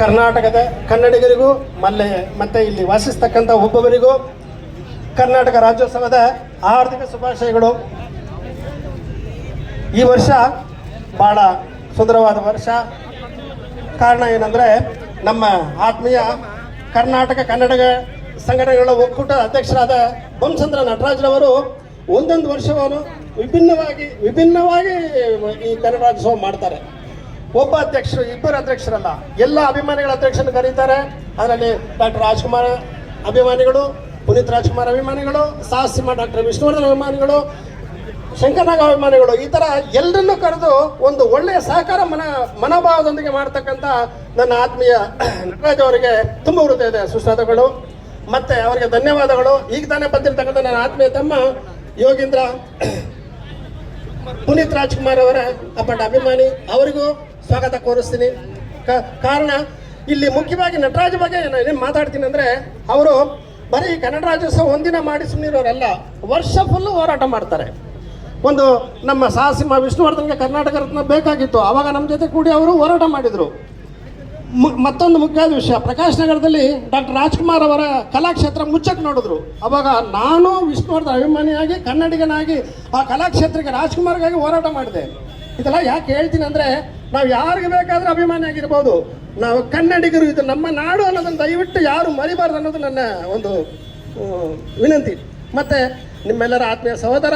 ಕರ್ನಾಟಕದ ಕನ್ನಡಿಗರಿಗೂ, ಮಲ್ಲೆ, ಮತ್ತೆ ಇಲ್ಲಿ ವಾಸಿಸ್ತಕ್ಕಂಥ ಒಬ್ಬೊಬ್ಬರಿಗೂ ಕರ್ನಾಟಕ ರಾಜ್ಯೋತ್ಸವದ ಆರ್ಥಿಕ ಶುಭಾಶಯಗಳು. ಈ ವರ್ಷ ಭಾಳ ಸುಂದರವಾದ ವರ್ಷ. ಕಾರಣ ಏನಂದರೆ, ನಮ್ಮ ಆತ್ಮೀಯ ಕರ್ನಾಟಕ ಕನ್ನಡ ಸಂಘಟನೆಗಳ ಒಕ್ಕೂಟ ಅಧ್ಯಕ್ಷರಾದ ಬೊಮ್ಮಚಂದ್ರ ನಟರಾಜ್ರವರು ಒಂದೊಂದು ವರ್ಷವನ್ನು ವಿಭಿನ್ನವಾಗಿ ವಿಭಿನ್ನವಾಗಿ ಈ ಕನ್ನಡ ರಾಜ್ಯೋತ್ಸವ ಮಾಡ್ತಾರೆ. ಒಬ್ಬ ಅಧ್ಯಕ್ಷರು, ಇಬ್ಬರು ಅಧ್ಯಕ್ಷರಲ್ಲ, ಎಲ್ಲ ಅಭಿಮಾನಿಗಳ ಅಧ್ಯಕ್ಷರನ್ನು ಕರೀತಾರೆ. ಅದರಲ್ಲಿ ಡಾಕ್ಟರ್ ರಾಜ್ಕುಮಾರ್ ಅಭಿಮಾನಿಗಳು, ಪುನೀತ್ ರಾಜ್ಕುಮಾರ್ ಅಭಿಮಾನಿಗಳು, ಸಾಹಸಿಮ ಡಾಕ್ಟರ್ ವಿಷ್ಣುವರ್ಧನ್ ಅಭಿಮಾನಿಗಳು, ಶಂಕರನಾಗ ಅಭಿಮಾನಿಗಳು, ಈ ಥರ ಎಲ್ಲರನ್ನೂ ಕರೆದು ಒಂದು ಒಳ್ಳೆಯ ಸಹಕಾರ ಮನ, ಮನೋಭಾವದೊಂದಿಗೆ ಮಾಡ್ತಕ್ಕಂಥ ನನ್ನ ಆತ್ಮೀಯ ನಟರಾಜ್ ಅವರಿಗೆ ತುಂಬ ಇದೆ. ಸುಸ್ವಾದಗಳು ಮತ್ತೆ ಅವರಿಗೆ ಧನ್ಯವಾದಗಳು. ಈಗ ತಾನೇ ಬಂದಿರತಕ್ಕಂಥ ನನ್ನ ಆತ್ಮೀಯ ತಮ್ಮ ಯೋಗೀಂದ್ರ, ಪುನೀತ್ ರಾಜ್ಕುಮಾರ್ ಅವರ ಅಪ್ಪಟ ಅಭಿಮಾನಿ. ಅವರಿಗೂ ಸ್ವಾಗತ ಕೋರಿಸ್ತೀನಿ. ಕಾರಣ, ಇಲ್ಲಿ ಮುಖ್ಯವಾಗಿ ನಟರಾಜ ಬಗ್ಗೆ ನಾನು ಏನೇನು ಮಾತಾಡ್ತೀನಿ ಅಂದರೆ, ಅವರು ಬರೀ ಕನ್ನಡ ರಾಜ್ಯೋತ್ಸವ ಒಂದಿನ ಮಾಡಿ ವರ್ಷ ಫುಲ್ಲು ಹೋರಾಟ ಮಾಡ್ತಾರೆ. ಒಂದು ನಮ್ಮ ಸಾಹಸಿಮ ವಿಷ್ಣುವರ್ಧನ್ಗೆ ಕರ್ನಾಟಕ ರತ್ನ ಬೇಕಾಗಿತ್ತು. ಆವಾಗ ನಮ್ಮ ಜೊತೆ ಕೂಡಿ ಅವರು ಹೋರಾಟ ಮಾಡಿದರು. ಮತ್ತೊಂದು ಮುಖ್ಯವಾದ ವಿಷಯ, ಪ್ರಕಾಶ್ ನಗರದಲ್ಲಿ ಡಾಕ್ಟರ್ ರಾಜ್ಕುಮಾರ್ ಅವರ ಕಲಾಕ್ಷೇತ್ರ ಮುಚ್ಚಕ್ಕೆ ನೋಡಿದ್ರು. ಅವಾಗ ನಾನು ವಿಷ್ಣುವರ್ಧನ್ ಅಭಿಮಾನಿಯಾಗಿ, ಕನ್ನಡಿಗನಾಗಿ ಆ ಕಲಾಕ್ಷೇತ್ರಕ್ಕೆ ರಾಜ್ಕುಮಾರ್ಗಾಗಿ ಹೋರಾಟ ಮಾಡಿದೆ. ಇದೆಲ್ಲ ಯಾಕೆ ಹೇಳ್ತೀನಿ ಅಂದರೆ ನಾವು ಯಾರಿಗೆ ಬೇಕಾದರೂ ಅಭಿಮಾನಿ ಆಗಿರ್ಬೋದು. ನಾವು ಕನ್ನಡಿಗರು ಇದು ನಮ್ಮ ನಾಡು ಅನ್ನೋದನ್ನು ದಯವಿಟ್ಟು ಯಾರು ಮರಿಬಾರ್ದು ಅನ್ನೋದು ನನ್ನ ಒಂದು ವಿನಂತಿ. ಮತ್ತು ನಿಮ್ಮೆಲ್ಲರ ಆತ್ಮೀಯ ಸಹೋದರ,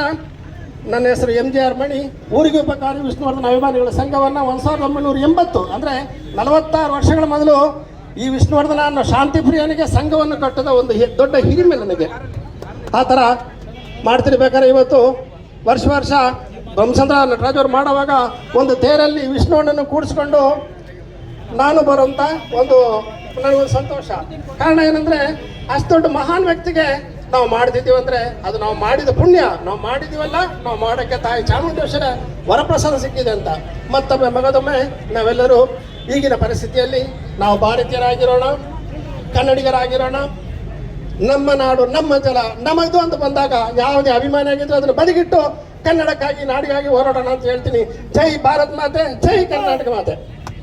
ನನ್ನ ಹೆಸರು ಎಂ ಜಿ ಆರ್ ಮಣಿ. ಊರಿಗೆ ಉಪಕಾರಿ ವಿಷ್ಣುವರ್ಧನ ಅಭಿಮಾನಿಗಳ ಸಂಘವನ್ನು ಒಂದು ಸಾವಿರದ ಒಂಬೈನೂರ ಎಂಬತ್ತು, ಅಂದರೆ ನಲವತ್ತಾರು ವರ್ಷಗಳ ಮೊದಲು ಈ ವಿಷ್ಣುವರ್ಧನ ಅನ್ನೋ ಶಾಂತಿ ಪ್ರಿಯನಿಗೆ ಸಂಘವನ್ನು ಕಟ್ಟದ ಒಂದು ದೊಡ್ಡ ಹಿರಿಮೆ ನನಗೆ. ಆ ಥರ ಮಾಡ್ತಿರ್ಬೇಕಾದ್ರೆ ಇವತ್ತು ವರ್ಷ ವರ್ಷ ಬ್ರಹ್ಮಚಂದ್ರ ನಟರಾಜ್ ಅವ್ರು ಮಾಡುವಾಗ ಒಂದು ತೇರಲ್ಲಿ ವಿಷ್ಣುವಣ್ಣನ್ನು ಕೂಡಿಸ್ಕೊಂಡು ನಾನು ಬರುವಂಥ ಒಂದು ನನಗೊಂದು ಸಂತೋಷ. ಕಾರಣ ಏನಂದ್ರೆ ಅಷ್ಟು ದೊಡ್ಡ ಮಹಾನ್ ವ್ಯಕ್ತಿಗೆ ನಾವು ಮಾಡ್ತಿದ್ದೀವಿ ಅಂದ್ರೆ ಅದು ನಾವು ಮಾಡಿದ ಪುಣ್ಯ. ನಾವು ಮಾಡಿದ್ದೀವಲ್ಲ ನಾವು ಮಾಡೋಕ್ಕೆ ತಾಯಿ ಚಾಮುಂಡೇಶ್ವರ ವರಪ್ರಸಾದ ಸಿಕ್ಕಿದೆ ಅಂತ. ಮತ್ತೊಮ್ಮೆ ಮಗದೊಮ್ಮೆ ನಾವೆಲ್ಲರೂ ಈಗಿನ ಪರಿಸ್ಥಿತಿಯಲ್ಲಿ ನಾವು ಭಾರತೀಯರಾಗಿರೋಣ, ಕನ್ನಡಿಗರಾಗಿರೋಣ. ನಮ್ಮ ನಾಡು, ನಮ್ಮ ಜಲ ನಮ್ಮದು ಅಂತ ಬಂದಾಗ ಯಾವುದೇ ಅಭಿಮಾನಿ ಆಗಿದ್ರು ಅದನ್ನು ಬದಿಗಿಟ್ಟು ಕನ್ನಡಕ್ಕಾಗಿ ನಾಡಿಗಾಗಿ ಹೋರಾಡೋಣ ಅಂತ ಹೇಳ್ತೀನಿ. ಜೈ ಭಾರತ್ ಮಾತೆ ಜೈ ಕರ್ನಾಟಕ ಮಾತೆ.